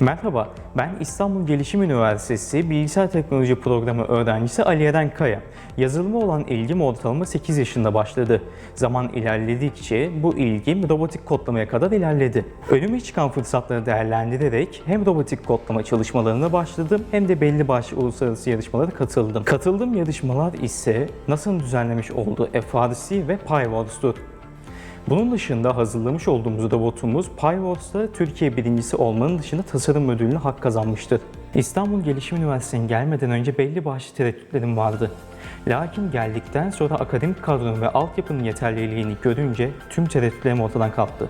Merhaba, ben İstanbul Gelişim Üniversitesi Bilgisayar Teknoloji Programı öğrencisi Ali Eren Kaya. Yazılıma olan ilgim ortalama 8 yaşında başladı. Zaman ilerledikçe bu ilgim robotik kodlamaya kadar ilerledi. Önüme çıkan fırsatları değerlendirerek hem robotik kodlama çalışmalarına başladım hem de belli başlı uluslararası yarışmalara katıldım. Katıldığım yarışmalar ise NASA'nın düzenlemiş olduğu FRC ve PyWorks'tur. Bunun dışında hazırlamış olduğumuz robotumuz PyWorks'ta Türkiye birincisi olmanın dışında tasarım ödülüne hak kazanmıştır. İstanbul Gelişim Üniversitesi'ne gelmeden önce belli başlı tereddütlerim vardı. Lakin geldikten sonra akademik kadronun ve altyapının yeterliliğini görünce tüm tereddütlerim ortadan kalktı.